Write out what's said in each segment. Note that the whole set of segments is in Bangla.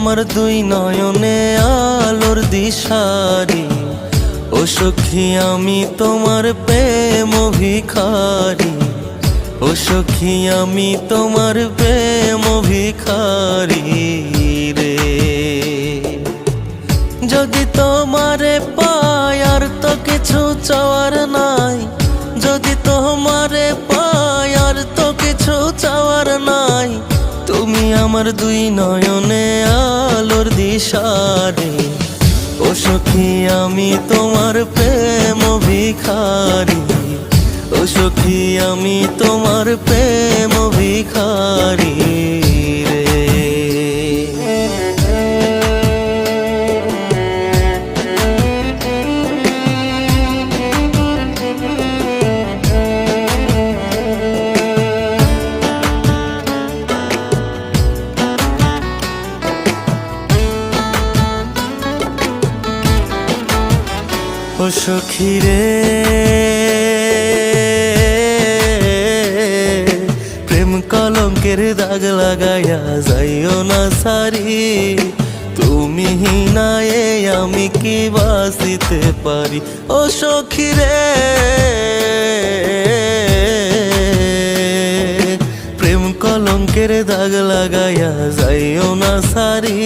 আমার দুই নয়নে আলোর দিশারি। ও সখী, আমি তোমার প্রেম ভিখারি ও সখী, আমি তোমার প্রেম ভিখারি আমার দুই নয়নে আলোর দিশারে। ও সখী, আমি তোমার প্রেম ভিখারি। ও সখী, আমি তোমার প্রেম ভিখারি। ও সখী রে। প্রেম কলঙ্কের দাগ লাগাইয়া যাইও না সারি। তুমি হিনায়ে আমি কি বাসিতে পারি? ও সখী রে। প্রেম কলঙ্কের দাগ লাগাইয়া যাইও না সারি।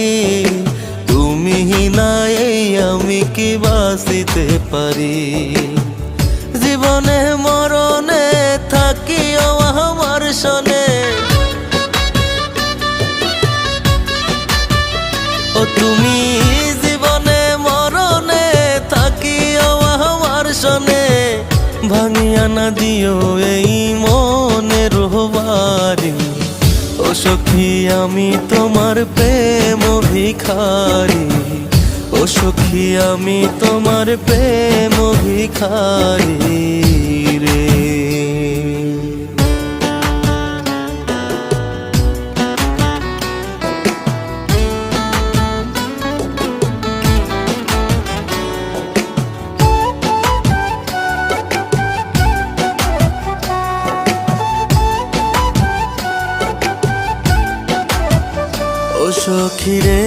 তুমি নাই, আমি কি বাসিতে পারি? জীবনে, মরণে থাকিও আমার সনে। ও তুমি জীবনে, মরণে থাকিও আমার সনে। ভাঙিয়া না দিও এই সখী আমি তোমার প্রেম ভিখারি ও সখী আমি তোমার প্রেম ভিখারি সখী রে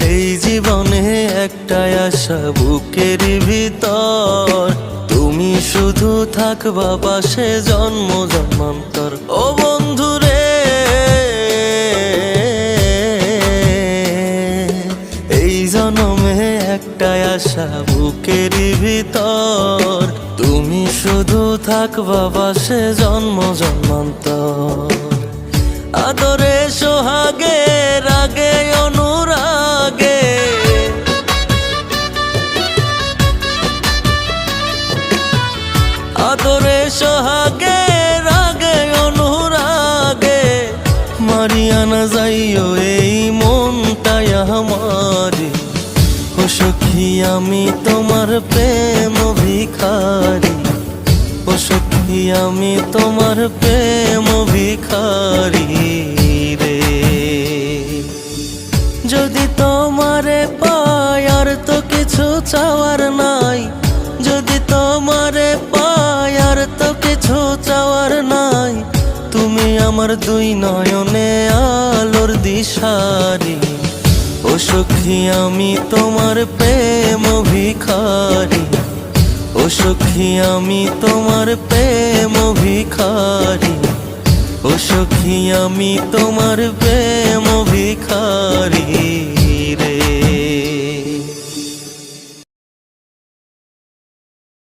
এই জীবনে একটাই আশা, বুকের ভিতর। তুমি শুধু থাকবা, পাশে জন্ম, জন্মান্তর। ও বুকের ভিতর। তুমি শুধু থাকবা বাসে জন্ম জন্মান্তর। আদরে সোহাগে, রাগে, অনুরাগে। আদরে সোহাগে, রাগে, অনুরাগে। মারিয়ানা যাইও, এই মনটাই আমারি। আমি তোমার প্রেম ভিখারি। ও সখী আমি তোমার প্রেম ভিখারি রে। যদি তোমারে পাই আর তো কিছু চাওয়ার নাই। যদি তোমারে পাই আর তো কিছু চাওয়ার নাই। তুমি আমার দুই নয়নে আলোর দিশারি। সখী, আমি তোমার প্রেম ভিখারি। ও সখী, আমি তোমার প্রেম ভিখারি। ও সখী, আমি তোমার প্রেম ভিখারি।